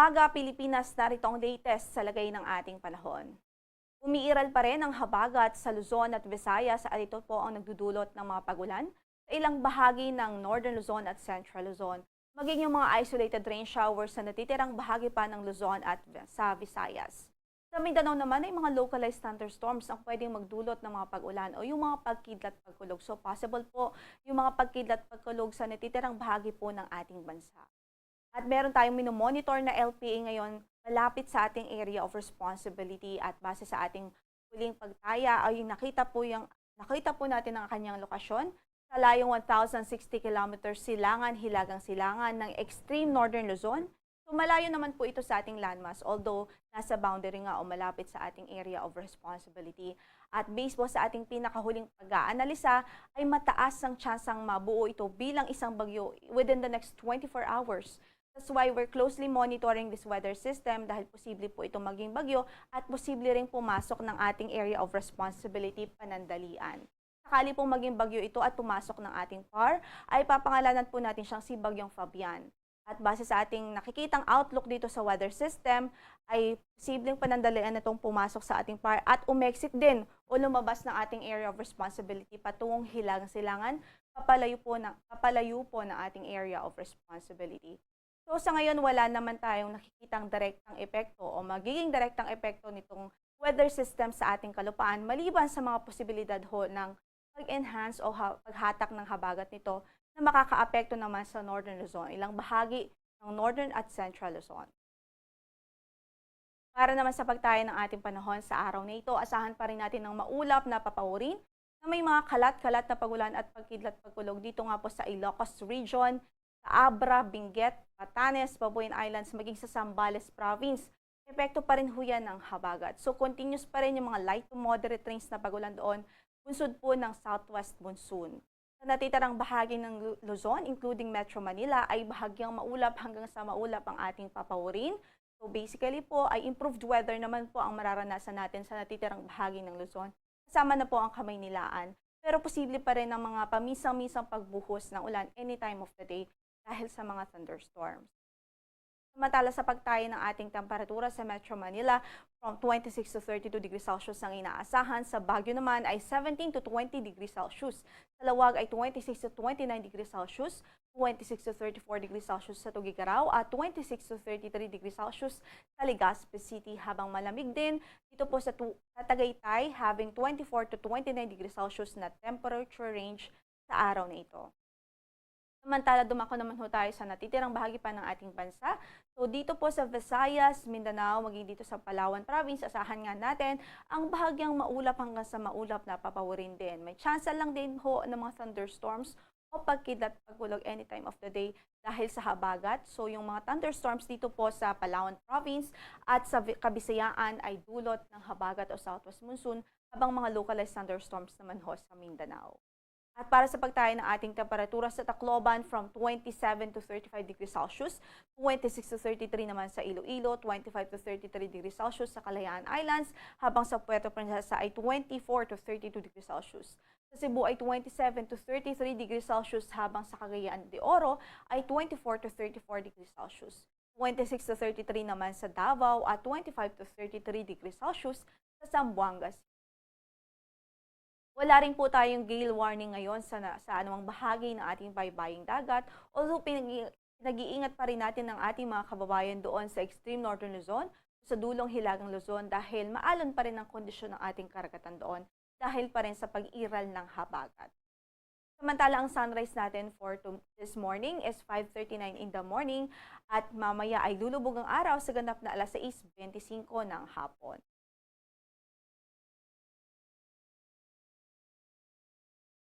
Umaga, Pilipinas. Narito ang latest sa lagay ng ating panahon. Umiiral pa rin ang habagat sa Luzon at Visayas at ito po ang nagdudulot ng mga pagulan sa ilang bahagi ng Northern Luzon at Central Luzon. Maging yung mga isolated rain showers sa natitirang bahagi pa ng Luzon at sa Visayas. Sa Mindanao naman ay mga localized thunderstorms ang pwedeng magdulot ng mga pag-ulan o yung mga pagkidlat pagkulog. So possible po yung mga pagkidlat pagkulog sa natitirang bahagi po ng ating bansa. At meron tayong minomonitor na LPA ngayon malapit sa ating area of responsibility at base sa ating huling pagtaya ay nakita po yung nakita po natin ang kanyang lokasyon sa layong 1,060 kilometers silangan hilagang silangan ng extreme northern Luzon. So malayo naman po ito sa ating landmass although nasa boundary nga o malapit sa ating area of responsibility. At based po sa ating pinakahuling pag-aanalisa ay mataas ang tsansang mabuo ito bilang isang bagyo within the next 24 hours. That's why we're closely monitoring this weather system dahil posible po ito maging bagyo at posible rin pumasok ng ating area of responsibility panandalian. Sakali pong maging bagyo ito at pumasok ng ating PAR, ay papangalanan po natin siyang si Bagyong Fabian. At base sa ating nakikitang outlook dito sa weather system, ay posibleng panandalian itong pumasok sa ating PAR at umexit din o lumabas ng ating area of responsibility patungong hilagang silangan, papalayo po, ng, papalayo po ng ating area of responsibility. So sa ngayon wala naman tayong nakikitang direktang epekto o magiging direktang epekto nitong weather system sa ating kalupaan maliban sa mga posibilidad ho ng pag-enhance o ha- paghatak ng habagat nito na makakaapekto naman sa Northern Luzon, ilang bahagi ng Northern at Central Luzon. Para naman sa pagtayo ng ating panahon sa araw na ito, asahan pa rin natin ng maulap na papaurin na may mga kalat-kalat na pagulan at pagkidlat pagkulog dito nga po sa Ilocos Region, Abra, Benguet, Batanes, Babuyan Islands, maging sa Zambales Province. Epekto pa rin ho yan ng habagat. So continuous pa rin yung mga light to moderate rains na pagulan doon, bunsod po ng southwest monsoon. Sa natitirang bahagi ng Lu- Luzon, including Metro Manila, ay bahagyang maulap hanggang sa maulap ang ating papawirin. So basically po, ay improved weather naman po ang mararanasan natin sa natitirang bahagi ng Luzon. Kasama na po ang kamay nilaan. Pero posible pa rin ang mga pamisang-misang pagbuhos ng ulan anytime of the day dahil sa mga thunderstorms. Samantala sa pagtayo ng ating temperatura sa Metro Manila, from 26 to 32 degrees Celsius ang inaasahan. Sa Baguio naman ay 17 to 20 degrees Celsius. Sa Lawag ay 26 to 29 degrees Celsius, 26 to 34 degrees Celsius sa Tugigaraw at 26 to 33 degrees Celsius sa Legazpi City. Habang malamig din dito po sa, sa Tagaytay, having 24 to 29 degrees Celsius na temperature range sa araw na ito. Samantala, dumako naman ho tayo sa natitirang bahagi pa ng ating bansa. So dito po sa Visayas, Mindanao, maging dito sa Palawan Province, asahan nga natin ang bahagyang maulap hanggang sa maulap na papawirin din. May chance lang din ho ng mga thunderstorms o pagkidlat pagkulog anytime of the day dahil sa habagat. So yung mga thunderstorms dito po sa Palawan Province at sa Kabisayaan ay dulot ng habagat o southwest monsoon habang mga localized thunderstorms naman ho sa Mindanao. At para sa pagtayo ng ating temperatura sa Tacloban from 27 to 35 degrees Celsius, 26 to 33 naman sa Iloilo, 25 to 33 degrees Celsius sa Kalayaan Islands, habang sa Puerto Princesa ay 24 to 32 degrees Celsius. Sa Cebu ay 27 to 33 degrees Celsius habang sa Cagayan de Oro ay 24 to 34 degrees Celsius. 26 to 33 naman sa Davao at 25 to 33 degrees Celsius sa Zamboanga wala rin po tayong gale warning ngayon sa, sa anumang bahagi ng ating baybaying dagat. Although pinag- pinag-iingat pa rin natin ng ating mga kababayan doon sa extreme northern Luzon, sa dulong hilagang Luzon dahil maalon pa rin ang kondisyon ng ating karagatan doon dahil pa rin sa pag-iral ng habagat. Samantala, ang sunrise natin for this morning is 5.39 in the morning at mamaya ay lulubog ang araw sa ganap na alas 6.25 ng hapon.